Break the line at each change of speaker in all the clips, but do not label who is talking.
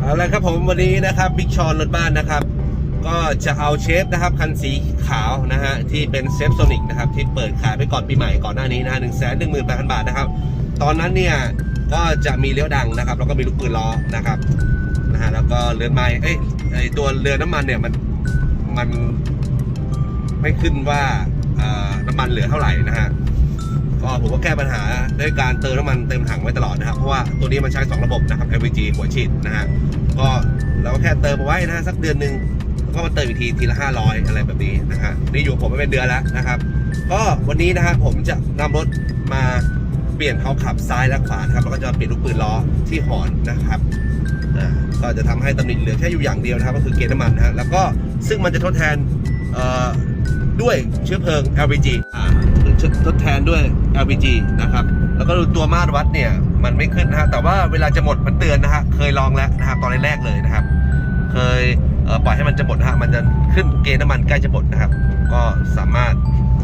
เอาละครับผมวันนี้นะครับบิ๊กชอนรถบ้านนะครับ ก็จะเอาเชฟนะครับคันสีขาวนะฮะที่เป็นเซฟโซนิกนะครับที่เปิดขายไปก่อนปีใหม่ก่อนหน้านี้นะหนึ่งแสนหนึ่งหมื่นแปดพันบาทนะครับ ตอนนั้นเนี่ยก็จะมีเลี้ยวดังนะครับ แล้วก็มีลูกปืนล้อนะครับนะฮะแล้วก็เรือนไม้เอ้ยไอตัวเรือน้ำมันเนี่ยมันมันไม่ขึ้นว่าเอ่อน้ำมันเหลือเท่าไหร่นะฮะ ผมก็แก้ปัญหาด้วยการเติมน้ำมันเต็มถังไว้ตลอดนะครับ เพราะว่าตัวนี้มันใช้ 2 ระบบนะครับ LPG หัวฉีดนะฮะก็เราก็แค่เติมเอาไว้นะสักเดือนหนึ่งแล้วก็มาเติมอีกทีทีละ 500 อะไรแบบนี้นะฮะนี่อยู่ผมไม่เป็นเดือนแล้วนะครับ ก็วันนี้นะฮะผมจะนำรถมาเปลี่ยนเขาขับซ้ายและขวานะครับแล้วก็จะเปลี่ยนลูกปืนล้อที่หอนนะครับอ่าก็จะทำให้ตำหนิเหลือแค่อยู่อย่างเดียวนะครับก็คือเกณฑ์น้ำมันนะฮะแล้วก็ซึ่งมันจะทดแทนเอ่อด้วยเชื้อเพลิง LPG อ่า ทดแทนด้วย LPG นะครับ แล้วก็ดูตัวมาตรวัดเนี่ย มันไม่ขึ้นนะฮะ แต่ว่าเวลาจะหมดมันเตือนนะฮะ เคยลองแล้วนะครับตอนแรกเลยนะครับ เคยเปล่อยให้มันจะหมดนะฮะ มันจะขึ้นเกณฑ์น้ำมันใกล้จะหมดนะครับ ก็สามารถ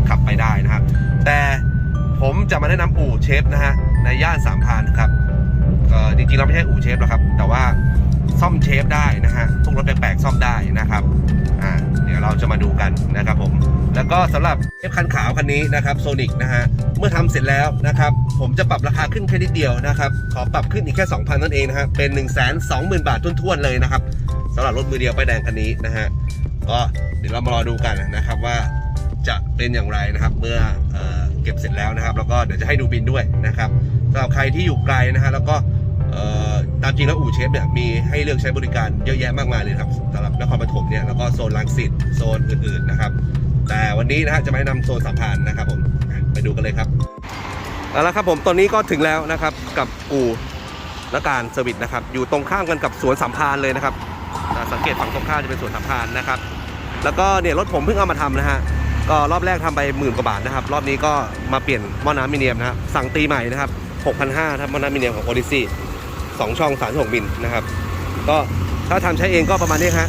ขับไปได้นะครับ แต่ผมจะมาแนะนำอู่เชฟนะฮะในย่านสามพานครับจริงๆเราไม่ใช่อู่เชฟหรอกครับ แต่ว่า ซ่อมเชฟได้นะฮะพวกรถแปลกๆซ่อมได้นะครับอ่าเดี๋ยวเราจะมาดูกันนะครับผม แล้วก็สำหรับเอฟคันขาวคันนี้นะครับโซนิกนะฮะเมื่อทำเสร็จแล้วนะครับ ผมจะปรับราคาขึ้นแค่นิดเดียวนะครับ ขอปรับขึ้นอีกแค่ 2,000นั่นเองนะฮะเป็น 1 2 0 0 0 0 บาททุ่นๆเลยนะครับสำหรับรถมือเดียวป้ายแดงคันนี้นะฮะก็เดี๋ยวเรามารอดูกันนะครับว่าจะเป็นอย่างไรนะครับ เมื่อเออเก็บเสร็จแล้วนะครับ แล้วก็เดี๋ยวจะให้ดูบินด้วยนะครับสำหรับใครที่อยู่ไกลนะฮะแล้วก็ ตามจริงแล้วอู่เชฟเนี่ยมีให้เลือกใช้บริการเยอะแยะมากมายเลยครับสำหรับนครปฐมเนี่ยแล้วก็โซนลังสิตโซนอื่นๆนะครับ แต่วันนี้นะฮะจะมาแนะนำโซนสามพรานนะครับผมไปดูกันเลยครับเอาละครับผมตอนนี้ก็ถึงแล้วนะครับกับอู่และการเซอร์วิสนะครับอยู่ตรงข้ามกันกับสวนสามพรานเลยนะครับสังเกตฝั่งตรงข้ามจะเป็นสวนสามพรานนะครับ แล้วก็เนี่ยรถผมเพิ่งเอามาทำนะฮะก็รอบแรกทำไปหมื่นกว่าบาทนะครับ รอบนี้ก็มาเปลี่ยนหม้อน้ำมิเนียมนะครับสั่งตีใหม่นะครับ6,500ครับหม้อน้ำมิเนียมของโอดิซี่ สองช่อง 36 มิลนะครับ ก็ถ้าทำใช้เองก็ประมาณนี้ฮะ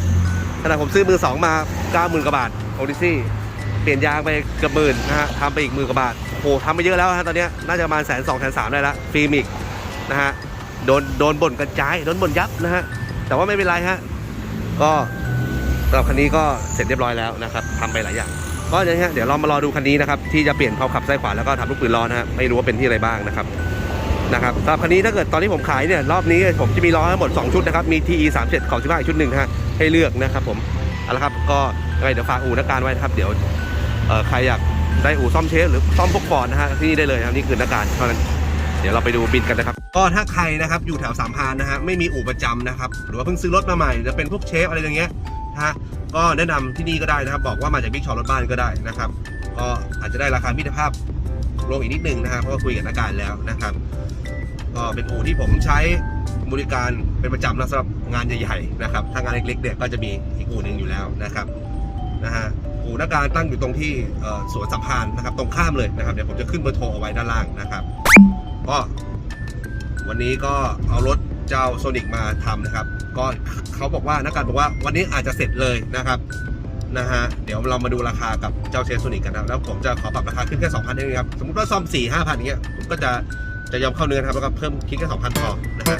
ขณะผมซื้อมือสองมา 90,000 กว่าบาทโอดิซี่เปลี่ยนยางไปเกือบหมื่นนะฮะทำไปอีกหมื่นกว่าบาทโอ้โหทำไปเยอะแล้วฮะตอนนี้น่าจะประมาณแสนสองแสนสามได้ละฟิล์มอีกนะฮะโดนโดนบ่นกระจายโดนบ่นยับนะฮะแต่ว่าไม่เป็นไรฮะก็สำหรับคันนี้ก็เสร็จเรียบร้อยแล้วนะครับทำไปหลายอย่าง ก็อย่างนี้เดี๋ยวเรามารอดูคันนี้นะครับที่จะเปลี่ยนเพาขับซ้ายขวาแล้วก็ทำลูกปืนล้อนะฮะไม่รู้ว่าเป็นที่อะไรบ้างนะครับ นะครับสำหรับคันนี้ถ้าเกิดตอนที่ผมขายเนี่ยรอบนี้ผมจะมีล้อทั้งหมด 2 ชุดนะครับมี TE 3 7ของ15อีกชุดหนึ่งฮะให้เลือกนะครับผมเอาละครับก็ยังไงเดี๋ยวฝากอู่นักการไว้นะครับเดี๋ยวใครอยากได้อู่ซ่อมเชฟหรือซ่อมพวกฟอร์ดนะฮะที่นี่ได้เลยครับนี่คือนักการเท่านั้นเดี๋ยวเราไปดูบินกันนะครับ ก็ถ้าใครนะครับอยู่แถวสามพานนะฮะไม่มีอู่ประจำนะครับ หรือว่าเพิ่งซื้อรถมาใหม่จะเป็นพวกเชฟอะไรอย่างเงี้ยนะฮะก็แนะนำที่นี่ก็ได้นะครับ บอกว่ามาจากบิ๊กชอรถบ้านก็ได้นะครับ ก็อาจจะได้ราคามิตรภาพ ลงอีกนิดนึงนะฮะเพราะว่าคุยกับนักการแล้วนะครับ ก็เป็นอู่ที่ผมใช้บริการเป็นประจำนะสำหรับงานใหญ่ๆนะครับถ้างานเล็กๆเนี่ยก็จะมีอีกอู่หนึ่งอยู่แล้วนะครับนะฮะอู่นักการตั้งอยู่ตรงที่สวนสัมพันนะครับ ตรงข้ามเลยนะครับเดี๋ยวผมจะขึ้นเบอร์โทรเอาไว้ด้านล่างนะครับก็วันนี้ก็เอารถเจ้าโซนิกมาทำนะครับ ก็เขาบอกว่านักการบอกว่าวันนี้อาจจะเสร็จเลยนะครับ นะฮะ เดี๋ยวเรามาดูราคากับเจ้าเชฟโซนิกกันนะครับ แล้วผมจะขอปรับราคาขึ้นแค่2,000เองครับ สมมติว่าซ่อม 4 5 0 0 0อย่างเงี้ย ผมก็จะจะยอมเข้าเนื้อครับ แล้วก็เพิ่มคิดแค่2,000พอนะฮะ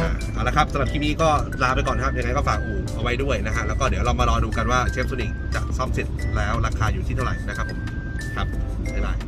อ่าเอาละครับสำหรับคลิปนี้ก็ลาไปก่อนนะครับยังไงก็ฝากอู่เอาไว้ด้วยนะฮะ แล้วก็เดี๋ยวเรามารอดูกันว่าเชฟโซนิกจะซ่อมเสร็จแล้วราคาอยู่ที่เท่าไหร่นะครับผม ครับบ๊ายบาย